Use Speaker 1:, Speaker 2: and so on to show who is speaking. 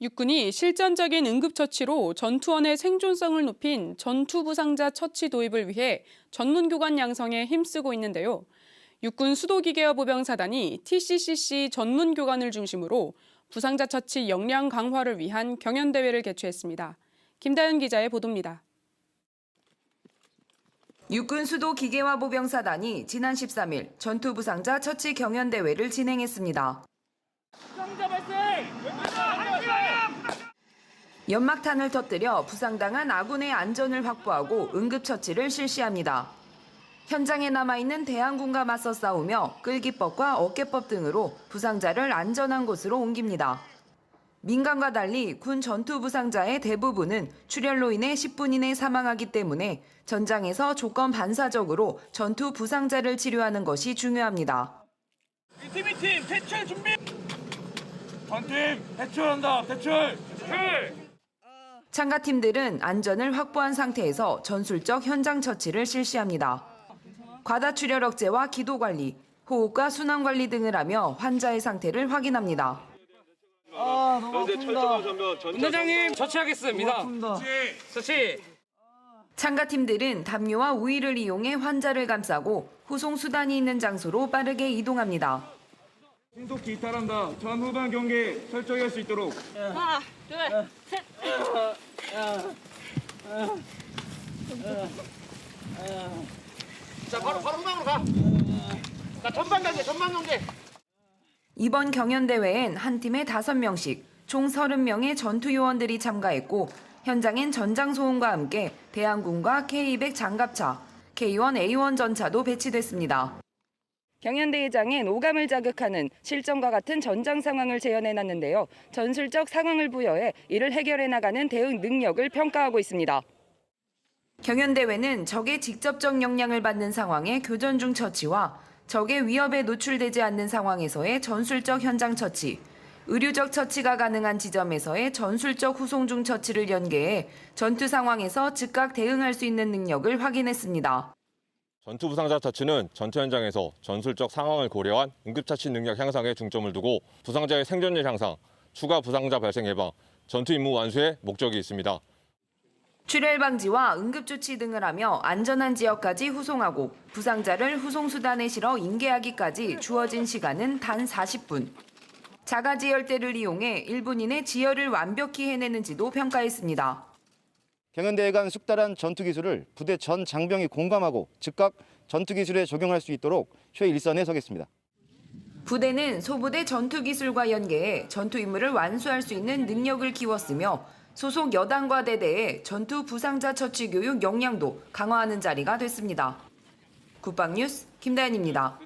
Speaker 1: 육군이 실전적인 응급처치로 전투원의 생존성을 높인 전투부상자 처치 도입을 위해 전문교관 양성에 힘쓰고 있는데요. 육군 수도기계화 보병사단이 TCCC 전문교관을 중심으로 부상자 처치 역량 강화를 위한 경연대회를 개최했습니다. 김다현 기자의 보도입니다.
Speaker 2: 육군 수도 기계화 보병사단이 지난 13일 전투 부상자 처치 경연 대회를 진행했습니다. 연막탄을 터뜨려 부상당한 아군의 안전을 확보하고 응급 처치를 실시합니다. 현장에 남아있는 대항군과 맞서 싸우며 끌기법과 어깨법 등으로 부상자를 안전한 곳으로 옮깁니다. 민간과 달리 군 전투 부상자의 대부분은 출혈로 인해 10분 이내 사망하기 때문에 전장에서 조건 반사적으로 전투 부상자를 치료하는 것이 중요합니다.
Speaker 3: 팀이 팀 대출 준비. 전팀 대출한다. 대출. 대출.
Speaker 2: 참가팀들은 안전을 확보한 상태에서 전술적 현장 처치를 실시합니다. 과다 출혈 억제와 기도 관리, 호흡과 순환 관리 등을 하며 환자의 상태를 확인합니다.
Speaker 4: 분대장님 처치하겠습니다. 처치.
Speaker 2: 참가팀들은 담요와 우위를 이용해 환자를 감싸고 후송 수단이 있는 장소로 빠르게 이동합니다.
Speaker 3: 신속히 이탈한다. 전 후반 경계 철저히 할 수 있도록.
Speaker 4: 자 바로 바로 후방으로 가. 자 전방 경계 전방 경계.
Speaker 2: 이번 경연대회엔 한 팀에 5명씩 총 30명의 전투요원들이 참가했고 현장엔 전장소음과 함께 대항군과 K200 장갑차, K1A1 전차도 배치됐습니다. 경연대회장엔 오감을 자극하는 실전과 같은 전장 상황을 재현해놨는데요. 전술적 상황을 부여해 이를 해결해 나가는 대응 능력을 평가하고 있습니다. 경연대회는 적의 직접적 영향을 받는 상황의 교전 중 처치와 적의 위협에 노출되지 않는 상황에서의 전술적 현장 처치, 의료적 처치가 가능한 지점에서의 전술적 후송 중 처치를 연계해 전투 상황에서 즉각 대응할 수 있는 능력을 확인했습니다.
Speaker 5: 전투 부상자 처치는 전투 현장에서 전술적 상황을 고려한 응급처치 능력 향상에 중점을 두고 부상자의 생존율 향상, 추가 부상자 발생 예방, 전투 임무 완수에 목적이 있습니다.
Speaker 2: 출혈 방지와 응급 조치 등을 하며 안전한 지역까지 후송하고 부상자를 후송 수단에 실어 인계하기까지 주어진 시간은 단 40분. 자가지 열대를 이용해 1분 이내 지혈을 완벽히 해내는지도 평가했습니다.
Speaker 6: 경연대회간 숙달한 전투 기술을 부대 전 장병이 공감하고 즉각 전투 기술에 적용할 수 있도록 최일선에 서겠습니다.
Speaker 2: 부대는 소부대 전투 기술과 연계해 전투 임무를 완수할 수 있는 능력을 키웠으며 소속 여단과 대대의 전투 부상자 처치 교육 역량도 강화하는 자리가 됐습니다. 국방뉴스 김다현입니다.